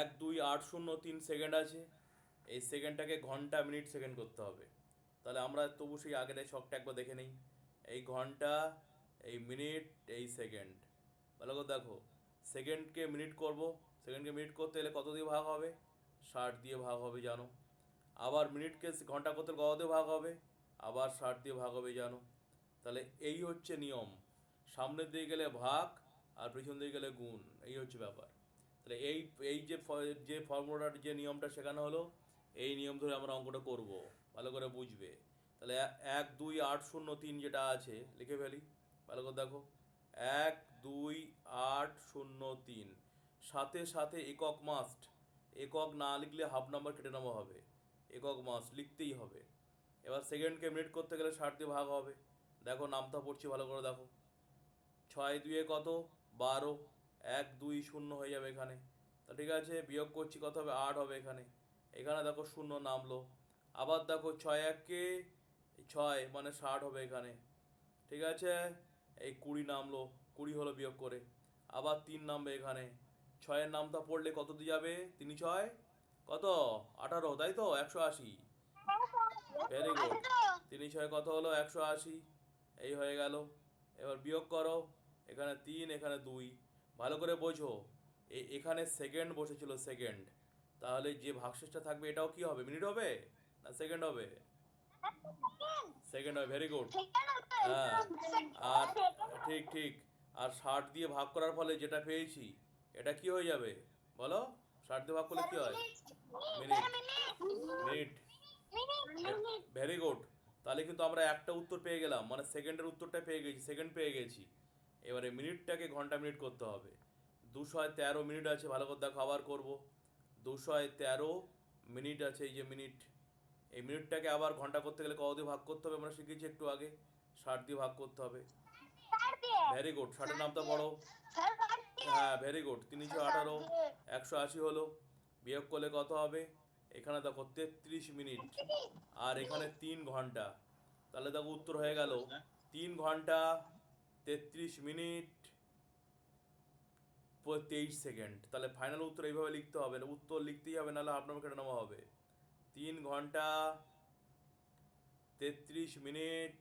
এক, দুই, আট, শূন্য, তিন সেকেন্ড আছে। এই সেকেন্ডটাকে ঘণ্টা, মিনিট সেকেন্ড করতে হবে। তাহলে আমরা তবু সেই আগের শখটা একবার দেখে নিই। এই ঘণ্টা, এই মিনিট, এই সেকেন্ড ভালো করে দেখো। সেকেন্ডকে মিনিট করব। সেকেন্ডকে মিনিট করতে গেলে কত দিয়ে ভাগ হবে? ষাট দিয়ে ভাগ হবে, জানো। আবার মিনিটকে ঘণ্টা করতে কত দিয়ে ভাগ হবে? আবার ষাট দিয়ে ভাগ হবে, জানো। তাহলে এই হচ্ছে নিয়ম। সামনের দিকে গেলে ভাগ আর পিছন দিকে গেলে গুণ। এই হচ্ছে ব্যাপার। তাহলে এই এই যে যে ফর্মুলার যে নিয়মটা শেখানো হলো, এই নিয়ম ধরে আমরা অঙ্কটা করব। ভালো করে বুঝবে। তাহলে এক, দুই, আট, শূন্য, তিন যেটা আছে, লিখে ফেলি। ভালো করে দেখো। এক, দুই, আট, শূন্য, তিন। সাথে সাথে একক মাস্ট একক না লিখলে হাফ নাম্বার কেটে নেওয়া হবে। একক মাস্ট লিখতেই হবে। এবার সেকেন্ডকে মিনিট করতে গেলে ষাট দিয়ে ভাগ হবে। দেখো নামটা পড়ছি, ভালো করে দেখো। ছয় দুয়ে কত? বারো। এক, দুই, শূন্য হয়ে যাবে এখানে। তা ঠিক আছে, বিয়োগ করছি, কত হবে? আট হবে এখানে। এখানে দেখো শূন্য নামলো। আবার দেখো ছয় এককে ছয় মানে ষাট হবে এখানে। ঠিক আছে? এই কুড়ি নামলো। কুড়ি হলো বিয়োগ করে। আবার তিন নামবে এখানে। ছয়ের নামটা পড়লে কত দিয়ে যাবে? তিনি ছয়। কত? আঠারো, তাই তো? একশো আশি। ভেরি গুড তিনি ছয় কত হলো? একশো আশি। এই হয়ে গেল। এবার বিয়োগ করো। এখানে তিন, এখানে দুই। ভালো করে বোঝো। এখানে সেকেন্ড বসেছিল সেকেন্ড তাহলে যে ভাগশেষটা থাকবে, এটাও কি হবে? মিনিট হবে? না সেকেন্ড হবে? সেকেন্ড হবে ভেরি গুড হ্যাঁ আর ঠিক ঠিক। আর ষাট দিয়ে ভাগ করার ফলে যেটা পেয়েছি, এটা কি হয়ে যাবে? বলো, ষাট দিয়ে ভাগ করলে কি হয়? মিনিট মিনিট ভেরি গুড তাহলে কিন্তু আমরা একটা উত্তর পেয়ে গেলাম মানে সেকেন্ডের উত্তরটা পেয়ে গেছি সেকেন্ড পেয়ে গেছি। এবারে মিনিটটাকে ঘণ্টা মিনিট করতে হবে। দুশোয় তেরো মিনিট আছে ভালো করে দেখো আবার করব। দুশোয় তেরো মিনিট আছে এই যে মিনিট। এই মিনিটটাকে আবার ঘণ্টা করতে গেলে কত দিয়ে ভাগ করতে হবে? আমরা শিখেছি একটু আগে। ষাট দিয়ে ভাগ করতে হবে। ভেরি গুড ষাটের নামটা পড়ো। হ্যাঁ ভেরি গুড তিনশো আঠারো একশো আশি হলো। বিয়োগ করলে কত হবে? এখানে দেখো তেত্রিশ মিনিট। আর এখানে তিন ঘণ্টা। তাহলে দেখো উত্তর হয়ে গেল। তিন ঘণ্টা তেত্রিশ মিনিট তেইশ সেকেন্ড। তাহলে ফাইনাল উত্তর এইভাবে লিখতে হবে উত্তর লিখতেই হবে, নাহলে আপনার কেটে নেওয়া হবে। তিন ঘণ্টা তেত্রিশ মিনিট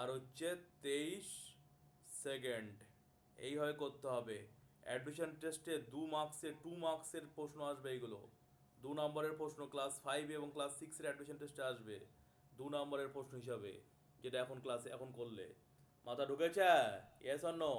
আর হচ্ছে তেইশ সেকেন্ড। এইভাবে করতে হবে। অ্যাডমিশন টেস্টে দু মার্কসের টু মার্কসের প্রশ্ন আসবে এইগুলো। দু নম্বরের প্রশ্ন ক্লাস ফাইভ এবং ক্লাস সিক্সের অ্যাডমিশন টেস্টে আসবে। দু নম্বরের প্রশ্ন হিসাবে। যেটা এখন ক্লাসে এখন করলে। মাথা ঢুকেছে? Yes no